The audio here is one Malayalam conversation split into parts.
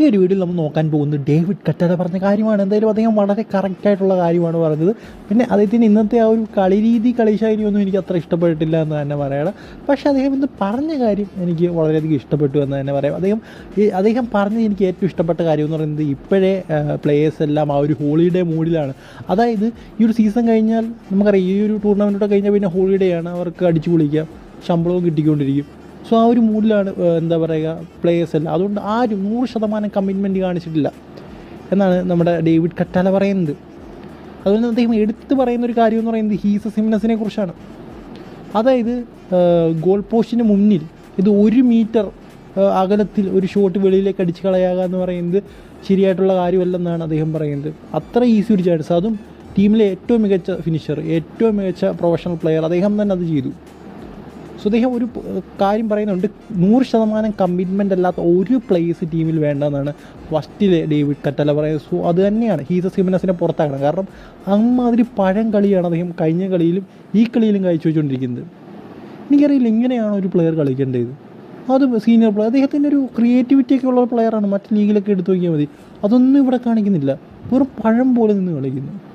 ഈ ഒരു വീഡിയോയിൽ നമ്മൾ നോക്കാൻ പോകുന്നത് ഡേവിഡ് കറ്റാല പറഞ്ഞ കാര്യമാണ്. എന്തായാലും അദ്ദേഹം വളരെ കറക്റ്റായിട്ടുള്ള കാര്യമാണ് പറഞ്ഞത്. പിന്നെ അദ്ദേഹത്തിന് ഇന്നത്തെ ആ ഒരു കളി രീതി കളിശൈലിയൊന്നും എനിക്ക് അത്ര ഇഷ്ടപ്പെട്ടില്ല എന്ന് തന്നെ പറയണം. പക്ഷേ അദ്ദേഹം ഇന്ന് പറഞ്ഞ കാര്യം എനിക്ക് വളരെയധികം ഇഷ്ടപ്പെട്ടു എന്ന് തന്നെ പറയാം. അദ്ദേഹം ഈ അദ്ദേഹം പറഞ്ഞത് എനിക്ക് ഏറ്റവും ഇഷ്ടപ്പെട്ട കാര്യം എന്ന് പറയുന്നത് ഇപ്പോഴേ പ്ലേയേഴ്സ് എല്ലാം ആ ഒരു ഹോളിഡേ മൂഡിലാണ് അതായത് ഈ ഒരു സീസൺ കഴിഞ്ഞാൽ നമുക്കറിയാം ഈ ഒരു ടൂർണമെന്റോടെ കഴിഞ്ഞാൽ പിന്നെ ഹോളിഡേ ആണ്. അവർക്ക് അടിച്ചു പൊളിക്കാം. ശമ്പളവും കിട്ടിക്കൊണ്ടിരിക്കും. സോ ആ ഒരു മൂഡിലാണ് എന്താ പറയുക പ്ലേയേഴ്സ് എല്ലാം. അതുകൊണ്ട് ആരും നൂറ് ശതമാനം കമ്മിറ്റ്മെന്റ് കാണിച്ചിട്ടില്ല. എന്നാണ് നമ്മുടെ ഡേവിഡ് കറ്റാല പറയുന്നത്. അതുപോലെ അദ്ദേഹം എടുത്തു പറയുന്ന ഒരു കാര്യം എന്ന് പറയുന്നത് ഹീസ സിംനസിനെ കുറിച്ചാണ്. അതായത് ഗോൾ പോസ്റ്റിന് മുന്നിൽ ഇത് ഒരു മീറ്റർ അകലത്തിൽ ഒരു ഷോട്ട് വെളിയിലേക്ക് അടിച്ച് കളയാക എന്ന് പറയുന്നത് ശരിയായിട്ടുള്ള കാര്യമല്ലെന്നാണ് അദ്ദേഹം പറയുന്നത്. അത്ര ഈസി ഒരു ചാൻസ് അതും ടീമിലെ ഏറ്റവും മികച്ച ഫിനിഷർ ഏറ്റവും മികച്ച പ്രൊഫഷണൽ പ്ലെയർ അദ്ദേഹം തന്നെ അത് ചെയ്തു. സോ അദ്ദേഹം ഒരു കാര്യം പറയുന്നുണ്ട്. നൂറ് ശതമാനം കമ്മിറ്റ്മെന്റ് അല്ലാത്ത ഒരു പ്ലേസ് ടീമിൽ വേണ്ടെന്നാണ് ഫസ്റ്റിലെ ഡേവിഡ് കറ്റല പറയുന്നത്. സോ അത് തന്നെയാണ്. ഹീസ സിമനസിനെ പുറത്താക്കണം. കാരണം അമ്മാതിരി പഴം കളിയാണ് അദ്ദേഹം കഴിഞ്ഞ കളിയിലും ഈ കളിയിലും കഴിച്ചു വെച്ചുകൊണ്ടിരിക്കുന്നത്. എനിക്കറിയില്ല ഇങ്ങനെയാണ് ഒരു പ്ലെയർ കളിക്കേണ്ടത്. അത് സീനിയർ പ്ലെയർ അദ്ദേഹത്തിന്റെ ഒരു ക്രിയേറ്റിവിറ്റി ഒക്കെ ഉള്ള പ്ലെയറാണ് മറ്റ് ലീഗിലൊക്കെ എടുത്തു നോക്കിയാൽ മതി. അതൊന്നും ഇവിടെ കാണിക്കുന്നില്ല. വെറും പഴം പോലെ നിന്ന് കളിക്കുന്നു.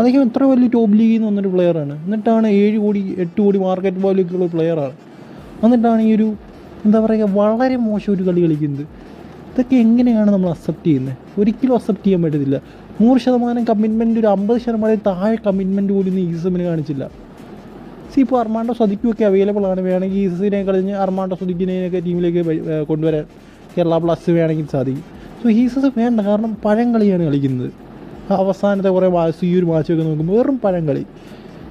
അദ്ദേഹം എത്ര വലിയ ടോപ്പ് ലീഗിൽ നിന്ന് വന്നൊരു പ്ലെയറാണ് എന്നിട്ടാണ് ഏഴ് കോടി എട്ട് കോടി മാർക്കറ്റ് വാല്യൂക്കുള്ള പ്ലെയറാണ് എന്നിട്ടാണ് ഈ ഒരു എന്താ പറയുക വളരെ മോശം ഒരു കളി കളിക്കുന്നത്. ഇതൊക്കെ എങ്ങനെയാണ് നമ്മൾ അക്സെപ്റ്റ് ചെയ്യുന്നത്? ഒരിക്കലും അക്സെപ്റ്റ് ചെയ്യാൻ പറ്റത്തില്ല. നൂറ് ശതമാനം കമ്മിറ്റ്മെന്റ് ഒരു അമ്പത് ശതമാനം താഴെ കമ്മിറ്റ്മെന്റ് പോലും ഇന്ന് ഈസമിന് കാണിച്ചില്ല. സി ഇപ്പോൾ അർമാണ്ടോ സദിക്കുമൊക്കെ അവൈലബിൾ ആണ്. വേണമെങ്കിൽ ഈസസിനെ കളിഞ്ഞ് അർമാണ്ടോ സദിക്കിനെയൊക്കെ ടീമിലേക്ക് കൊണ്ടുവരാൻ കേരള പ്ലസ് വേണമെങ്കിൽ സാധിക്കും. സോ ഹീസസ് വേണ്ട. കാരണം പഴം കളിയാണ് കളിക്കുന്നത്. അവസാനത്തെ കുറേ വാച്ച് ഈ ഒരു വാച്ചൊക്കെ നോക്കുമ്പോൾ വെറും പഴം കളി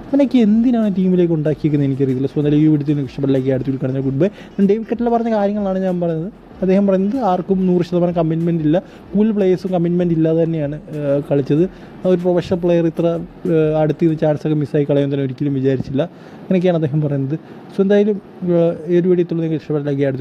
ഇവനൊക്കെ എന്തിനാണ് ടീമിലേക്ക് ഉണ്ടാക്കിയിരിക്കുന്നത് എനിക്കറിയില്ല സോ വീഡിയോ നിങ്ങൾക്ക് ഇഷ്ടപ്പെട്ടില്ലെങ്കിൽ അടുത്ത് കാണുന്ന ഗുഡ് ബൈ ഡേവിഡ് കെറ്റിൽ പറഞ്ഞ കാര്യങ്ങളാണ് ഞാൻ പറയുന്നത് അദ്ദേഹം പറയുന്നത് ആർക്കും നൂറ് ശതമാനം കമ്മിറ്റ്മെന്റ് ഇല്ല. കൂടുതൽ പ്ലേയേഴ്സും കമ്മിറ്റ്മെന്റ് ഇല്ലാതെ തന്നെയാണ് കളിച്ചത്. ഒരു പ്രൊഫഷണൽ പ്ലെയർ ഇത്ര അടുത്ത് നിന്ന് ചാൻസൊക്കെ മിസ്സായി കളയുമെന്ന് തന്നെ ഒരിക്കലും വിചാരിച്ചില്ല. അങ്ങനെയൊക്കെയാണ് അദ്ദേഹം പറയുന്നത്. സോ എന്തായാലും ഏത് വീഡിയോ നിങ്ങൾക്ക് ഇഷ്ടപ്പെട്ടില്ലെങ്കിൽ അടുത്ത്